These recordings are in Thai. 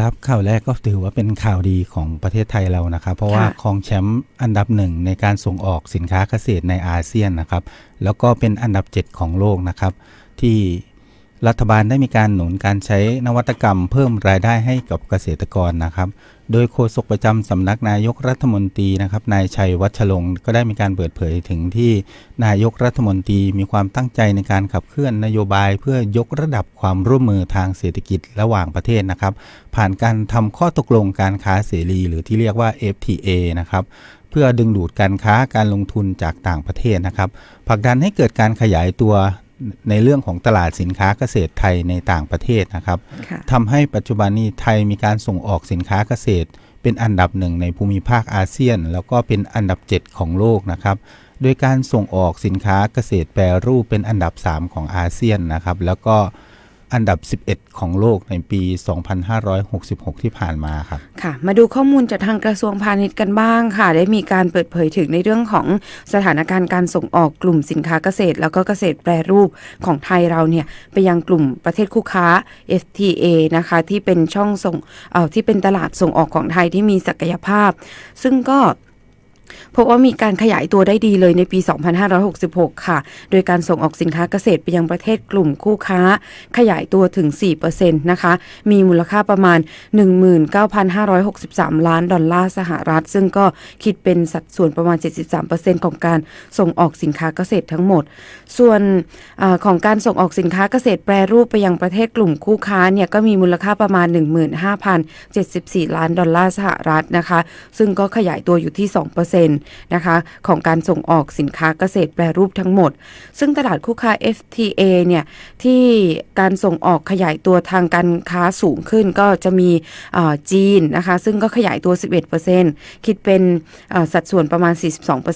ครับข่าวแรกก็ถือว่าเป็นข่าวดีของประเทศไทยเรานะครับ เพราะว่าค่ะครองแชมป์อันดับหนึ่งในการส่งออกสินค้าเกษตรในอาเซียนนะครับ แล้วก็เป็นอันดับ 7 ของโลกนะครับ ที่ รัฐบาลได้มีการหนุนการใช้นวัตกรรม เพิ่มรายได้ให้กับเกษตรกรนะครับ โดยโฆษกประจำสำนักนายกรัฐมนตรีนะครับ นายชัยวัชรงค์ก็ได้มีการเปิดเผยถึงที่นายกรัฐมนตรีมีความตั้งใจในการขับเคลื่อนนโยบาย เพื่อยกระดับความร่วมมือทางเศรษฐกิจระหว่างประเทศนะครับ ผ่านการทำข้อตกลงการค้าเสรี หรือที่เรียกว่า FTA นะครับเพื่อดึงดูดการค้าการลงทุนจากต่างประเทศนะครับผลักดันให้เกิดการขยายตัว ในเรื่องของตลาดสินค้าเกษตรไทยในต่างประเทศนะครับค่ะทำให้ปัจจุบันนี้ไทยมีการส่งออกสินค้าเกษตร เป็นอันดับหนึ่งในภูมิภาคอาเซียน แล้วก็เป็นอันดับ 7 ของโลกนะครับโดยการส่งออกสินค้าเกษตรแปรรูปเป็นอันดับ 3 ของอาเซียนนะครับ แล้วก็ อันดับ 11 ของโลกในปี 2566 ที่ผ่านมาครับ ค่ะ มาดูข้อมูลจากทางกระทรวงพาณิชย์กันบ้างค่ะ ได้มีการเปิดเผยถึงในเรื่องของสถานการณ์การส่งออกกลุ่มสินค้าเกษตร แล้วก็เกษตรแปรรูปของไทยเราเนี่ยไปยังกลุ่มประเทศคู่ค้า FTA นะคะ ที่เป็นช่องส่งเอ่อที่เป็นตลาดส่งออกของไทยที่มีศักยภาพ ซึ่งก็ พบว่ามีการขยายตัวได้ดีเลยในปี 2566 ค่ะ โดยการส่งออกสินค้าเกษตรไปยังประเทศกลุ่มคู่ค้า ขยายตัวถึง 4%นะคะ มีมูลค่าประมาณ 19,563 ล้านดอลลาร์สหรัฐ ซึ่งก็คิดเป็นสัดส่วนประมาณ 73%ของการส่งออกสินค้าเกษตรทั้งหมด ส่วนอของการส่งออกสินค้าเกษตรแปรรูปไปยังประเทศกลุ่มคู่ค้าเนี่ยก็มีมูลค่าประมาณ 15,074 ล้านดอลลาร์สหรัฐนะคะ ซึ่งก็ขยายตัวอยู่ที่ 2%นะคะของการส่งออกสินค้าเกษตรแปรรูปทั้งหมด ซึ่งตลาดคู่ค้า FTA เนี่ยที่การส่งออกขยายตัวทางการค้าสูงขึ้นก็จะมีจีนนะคะซึ่งก็ขยายตัว 11%คิดเป็นเอ่อสัดส่วนประมาณ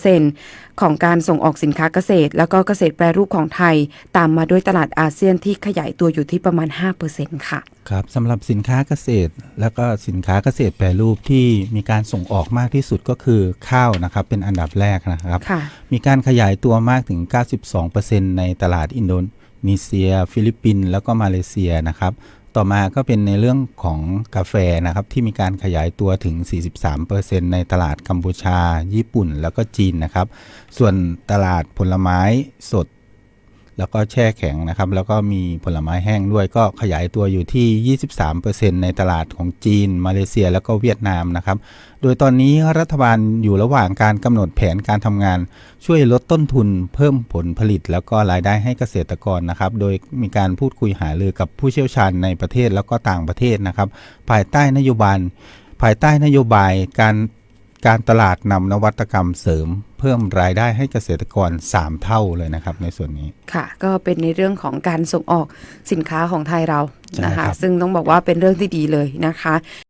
42%ของการส่งออกสินค้าเกษตร แล้วก็เกษตรแปรรูปของไทย ตามมาด้วยตลาดอาเซียนที่ขยายตัวอยู่ที่ประมาณ 5%ค่ะ ครับสำหรับสินค้าเกษตร แล้วก็สินค้าเกษตรแปรรูปที่มีการส่งออกมากที่สุดก็คือข้าวนะครับเป็นอันดับแรกนะครับ ค่ะ มีการขยายตัวมากถึง 92%ในตลาดอินโดนีเซีย ฟิลิปปินส์แล้วก็มาเลเซียนะครับ ต่อมาก็เป็นในเรื่องของกาแฟนะครับที่มีการขยายตัวถึง 43%ในตลาดกัมพูชา ญี่ปุ่น แล้วก็จีนนะครับ ส่วนตลาดผลไม้สด แล้วก็แช่แข็งนะครับ แล้วก็มีผลไม้แห้งด้วยก็ขยายตัวอยู่ที่ 23%ในตลาดของจีน มาเลเซีย แล้วก็เวียดนามนะครับ โดยตอนนี้รัฐบาลอยู่ระหว่างการกำหนดแผนการทำงาน ช่วยลดต้นทุน เพิ่มผลผลิต แล้วก็รายได้ให้เกษตรกรนะครับ โดยมีการพูดคุยหารือกับผู้เชี่ยวชาญในประเทศแล้วก็ต่างประเทศนะครับ ภายใต้นโยบายภายใต้นโยบายการการตลาดนำนวัตกรรมเสริม พิ่มรายได้ให้เกษตรกร 3 เท่าเลยนะครับในส่วนนี้ค่ะ ก็เป็นในเรื่องของการส่งออกสินค้าของไทยเราใช่นะคะครับซึ่งต้องบอกว่าเป็นเรื่องที่ดีเลยนะคะ